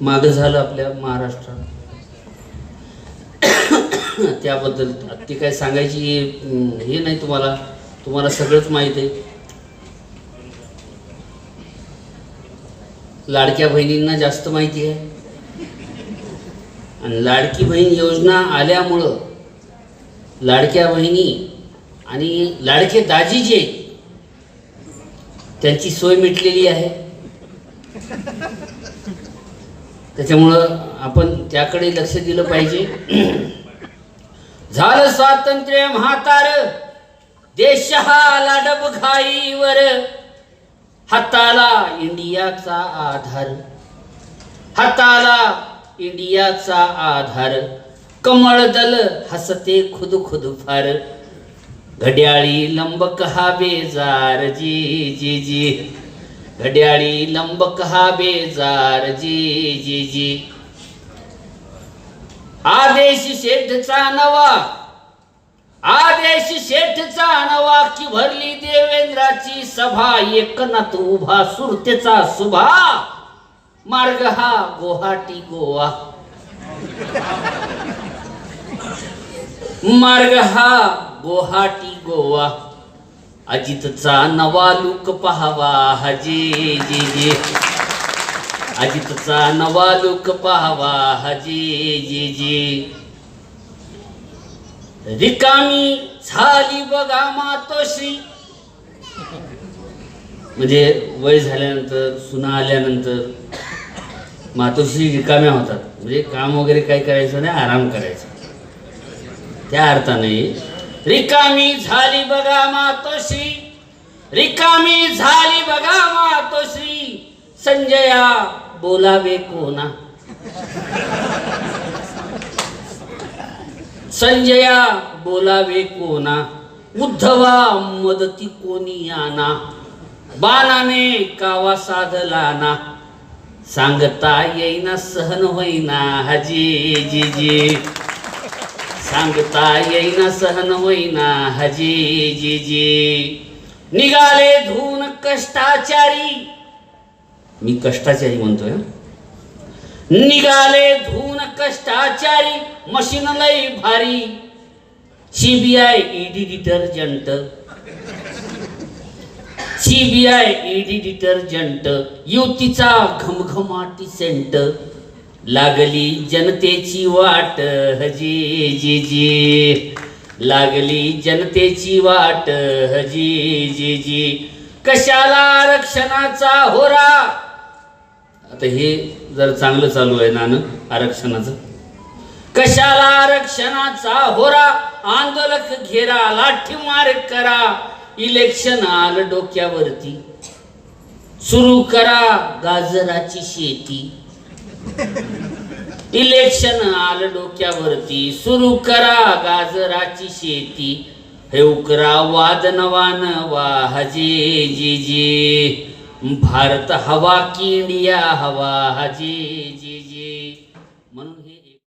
मागं झालं आपल्या महाराष्ट्रात. त्याबद्दल ते काय सांगायची हे नाही तुम्हाला. तुम्हाला सगळंच माहीत आहे. लाडक्या बहिणींना जास्त माहिती आहे. आणि लाडकी बहीण योजना आल्यामुळं लाडक्या बहिणी आणि लाडके दाजी जे त्यांची सोय मिटलेली आहे. त्याच्यामुळं आपण त्याकडे लक्ष दिलं पाहिजे. झालं स्वातंत्र्य म्हातार देश हा लाडब घाईवर हाताला इंडियाचा आधार. हाताला इंडियाचा आधार. कमळ दल हसते खुद खुद फार. घड्याळी लंबक हा बेजार. जी जी जी. घड्याळी लंबक हा बेजार जी जी जी. आदेश शेठचा नवा आदेश शेठचा नवा की भरली देवेंद्राची सभा एकनाथ उभा सुरतेचा सुभा. मार्ग हा गुवाहाटी गोवा. मार्ग हा गुवाहाटी गोवा. अजितचा नवा लुक पहावा. हजी जी जी. अजितचा नवा लुक पहावा. हजी जी जी. रिकामी झाली बघा मातोश्री. म्हणजे वय झाल्यानंतर सुना आल्यानंतर मातोश्री रिकाम्या होतात. म्हणजे काम वगैरे काही करायचं नाही आराम करायचा. त्या अर्थाने रिकामी झाली बघा मातोश्री. रिकामी झाली बघा मातोश्री. संजया बोलावे कोणा? संजया बोलावे कोणा? उद्धवा मदती कोणी आना बाणाने कावा साधला ना? सांगता येईना सहन होईना हजी जी जी. सांगता येईना सहन होईना हजी जी जी निघाले धून कष्टाचारी. मी कष्टाचारी म्हणतोय निघाले धून कष्टाचारी मशीन लई भारी. CBI ED detergent. CBI ED detergent. युतीचा घमघमाटी सेंट. लागली जनतेची वाट हजी जी जी. लागली जनतेची वाट हजी जी जी. कशाला आरक्षणाचा होरा? आता हे जर चांगलं चालू आहे नानं आरक्षणाचं. कशाला आरक्षणाचा होरा? आंदोलक घेरा लाठीमार करा. इलेक्शन आलं डोक्यावरती. सुरू करा गाजराची शेती. इलेक्शन आलं डोक्यावरती. सुरू करा गाजराची शेती. हे उकरा वाद नवान वा हजे जी जी. भारत हवा की इंडिया हवा हजे जी जी.